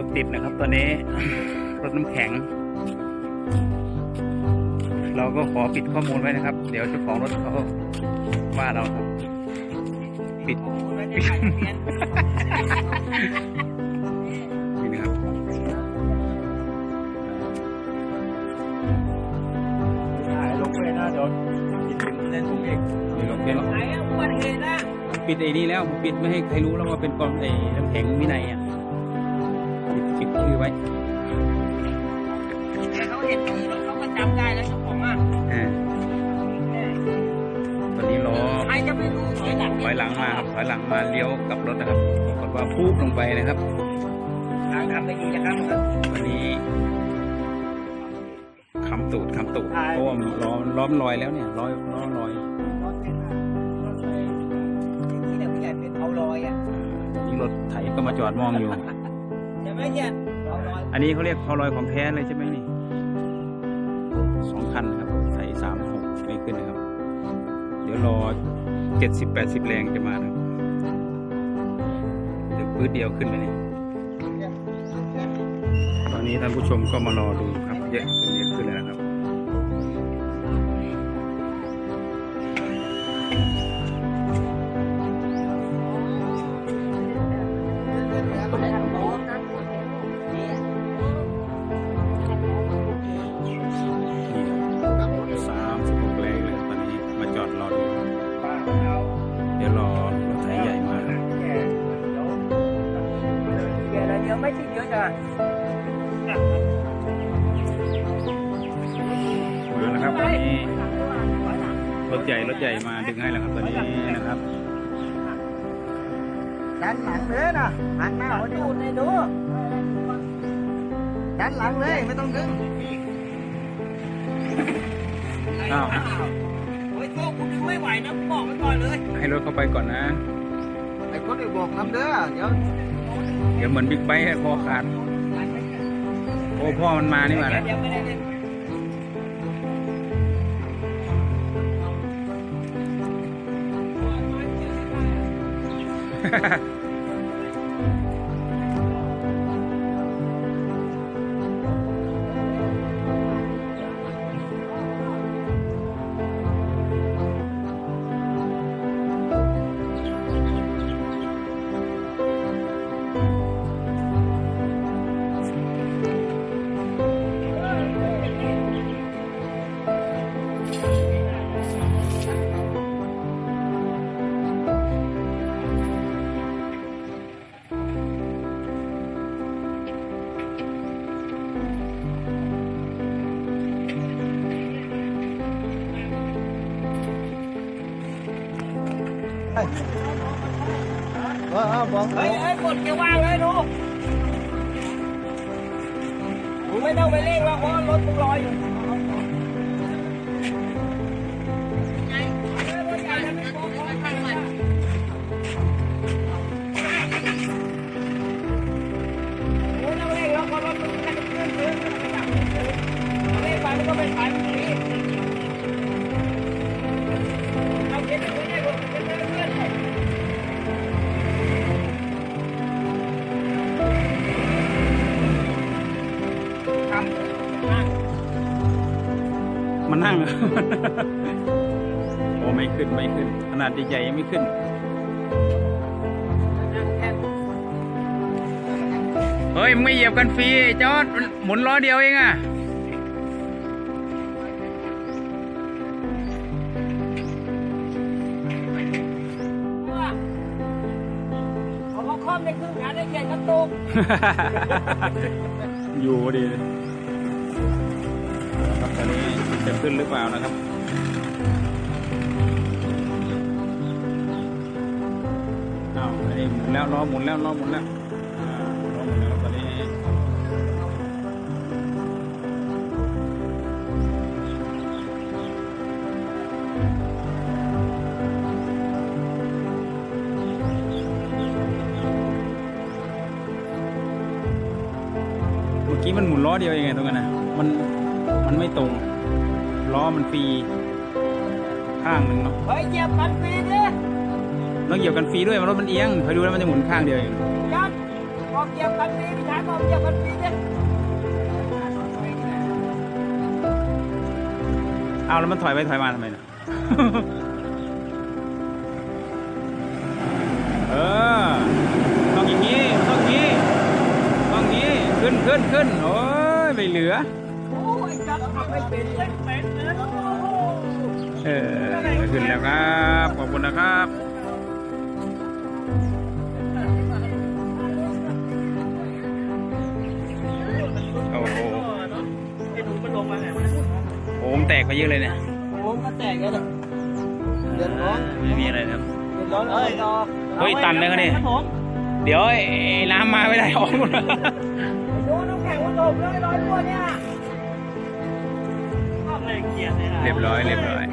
นี่ก็รถติดนะครับ ตอนนี้รถน้ำแข็ง เราก็ขอปิดข้อมูลไว้นะครับ เดี๋ยวเจ้าของรถเขาว่าเราครับ ปิดปิดนี่นะครับถ่ายลงไปนะเดี๋ยวติดถึงเล่นผมอีกนี่เราเป็นไหนอะอุบัติเหตุอะปิดไอ้นี่แล้วผมปิดไม่ให้ใครรู้แล้วว่าเป็นกองไอ้น้ำแข็งวินัยอะ ปิดปิดชื่อไว้แต่เขาเห็นมือแล้วเขาก็จำได้แล้วเจ้าของอะอ่าตอนนี้ล้อใครจะไม่รู้ถอยหลังถอยหลังมาครับถอยหลังมาเลี้ยวกลับรถนะครับปรากฏว่าพุ่ลงไปนะครับทางทำไม่ดีนะครับมันก็วันนี้คำตูดคำตูดเพราะว่ามันล้อล้อมนลอยแล้วเนี่ยล้อล้อลอยรถเป็นอะรถเลยอย่างนี้เนี่ยผู้ใหญ่เป็นเอาลอยอะนี่รถไถก็มาจอดมองอยู่ใช่ ไหมเนี่ยเอาลอยอันนี้เขาเรียกพอลอยของแท้เลยใช่ไหมนี่สองคันครับ ใส่สามหกไม่ขึ้นนะครับ เดี๋ยวรอเจ็ดสิบแปดสิบแรงจะมานะครับเดี๋ยวพื้นเดียวขึ้นเลยนี่ตอนนี้ท่านผู้ชมก็มารอดูครับเยอะขึ้นเยอะขึ้นแล้วนะครับ ไม่ใช่เยอะจ้ะมาแล้วครับตอนนี้รถใหญ่รถใหญ่มาดึงให้แล้วครับตอนนี้นะครับดันหลังเลยนะหันหน้าเอามาดูดูเลยดูดันหลังเลยไม่ต้องดึงอ้าวโอ้ยโชคคุณดึงไม่ไหวนะผมบอกไว้ก่อนเลย ให้รถเข้าไปก่อนนะไอ้คนไอ้บอกทำเด้อเดี๋ยว เดี๋ยวเหมือนบิ๊กไบค์คอขาดโอ้พ่อมันมานี่มานะเดี๋ยวไม่ได้ เล่นเออเออบอกเฮ้ยเฮ้ยกดเกียว่างเลยดูมึงไม่ต้องไปเร่งแล้วเพราะรถมึงรออยู่ นนั่ง โอ้ไม่ขึ้นไม่ขึ้น ขนาดใหญ่ๆยังไม่ขึ้นนั่งแค่เฮ้ยมึงไม่เหยียบกันฟรีไอ้จอดมันหมุนล้อเดียวเองอะว่าเขาก็คล่อมในครึ่งขาได้เขีย นะครับตอนนี้จะขึ้นหรือเปล่านะครับอ้าวไอ้หมุนแล้วล้อหมุนแล้วล้อหมุนแล้วล้อหมุนแล้วตอนนี้เมื่อกี้มันหมุนล้อเดียวเองไงตรงนั้นนะมัน มันไม่ตรง ล้อมันฟรีข้างหนึ่งเนาะเฮ้ยเหยียบมันฟรีดิต้องเหยียบกันฟรีด้วยมันรถมันเอียงคอยดูแล้วมันจะหมุนข้างเดียวเองยัดพอบอกเหยียบคันนี้พี่ชายบอกเหยียบคันนี้เนี่ยเอาแล้วมันถอยไปถอยมาทำไมน่ะเออต้องอย่างนี้ต้องอย่างนี้ต้องอย่างนี้ขึ้นขึ้นขึ้นโอ้ยไม่เหลือ เป็นเลยเป็นเลยโอ้โหเออขึ้นแล้วครับ ขอบคุณนะครับโอ้โหไอ้หนูมันลงมาไหนโอ้มแตกไปเยอะเลยเนี่ยโอ้ก็แตกแล้วเดือดร้อนไม่มีอะไรครับเดือดร้อนเอ้ยรอเฮ้ยตันเลยครับนี่ครับผมเดี๋ยวไอ้น้ำมาไม่ได้ออกหมดแล้วดูน้ำแข็งมันลงเลยร้อยตัวเนี่ยชอบ เรียบร้อยเรียบร้อย